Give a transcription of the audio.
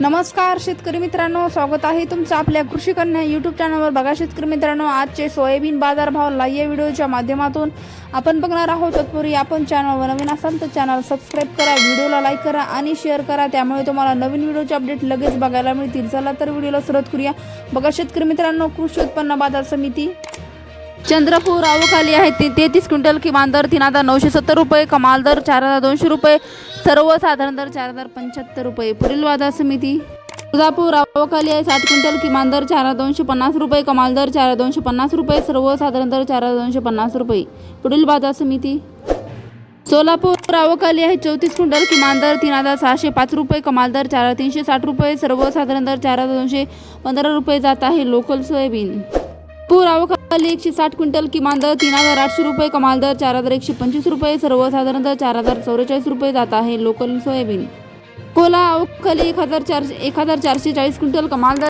नमस्कार शेतकरी मित्रांनो. स्वागत आहे तुमचं आपल्या कृषी कन्या यूट्यूब चॅनलवर बघा शेतकरी मित्रांनो आजचे सोयाबीन बाजारभाव या व्हिडिओच्या माध्यमातून आपण बघणार आहोत. तत्पूर्वी आपण चॅनलवर नवीन असाल तर चॅनल सबस्क्राईब करा व्हिडिओला लाईक करा आणि शेअर करा. त्यामुळे तुम्हाला नवीन व्हिडिओचे अपडेट लगेच बघायला मिळतील. चला तर व्हिडिओला सुरुवात करूया. बघा शेतकरी मित्रांनो कृषी उत्पन्न बाजार समिती चंद्रपूर आवखाली आहे. ते तेहतीस क्विंटल किमान दर तीन हजार नऊशे सत्तर रुपये कमाल दर चार हजार दोनशे रुपये. सर्वसाधारण दर चार हजार पंच्याहत्तर रुपये. पुढील बाजार समिती. तुळजापूर आवखाली आहे साठ क्विंटल किमान दर चार हजार दोनशे पन्नास रुपये कमाल दर चार हजार दोनशे पन्नास रुपये सर्वसाधारण दर चार हजार दोनशे पन्नास रुपये. पुढील बाजार समिती. सोलापूर रावकाली आहे चौतीस क्विंटल किमान दर तीन हजार सहाशे पाच रुपये कमाल दर चार हजार तीनशे साठ रुपये सर्वसाधारण दर चार हजार दोनशे पंधरा रुपये जात आहे लोकल सोयाबीन. पूर आवकाली एकशे साठ क्विंटल किमान दर तीन हजार आठशे रुपये कमाल दर चार हजार एकशे पंचवीस रुपये सर्वसाधारण दर चार हजार चौवेचाळीस रुपये जात आहे लोकल सोयाबीन. कोला अवकाली एक हजार चारशे एक हजार चारशे चाळीस क्विंटल कमाल दर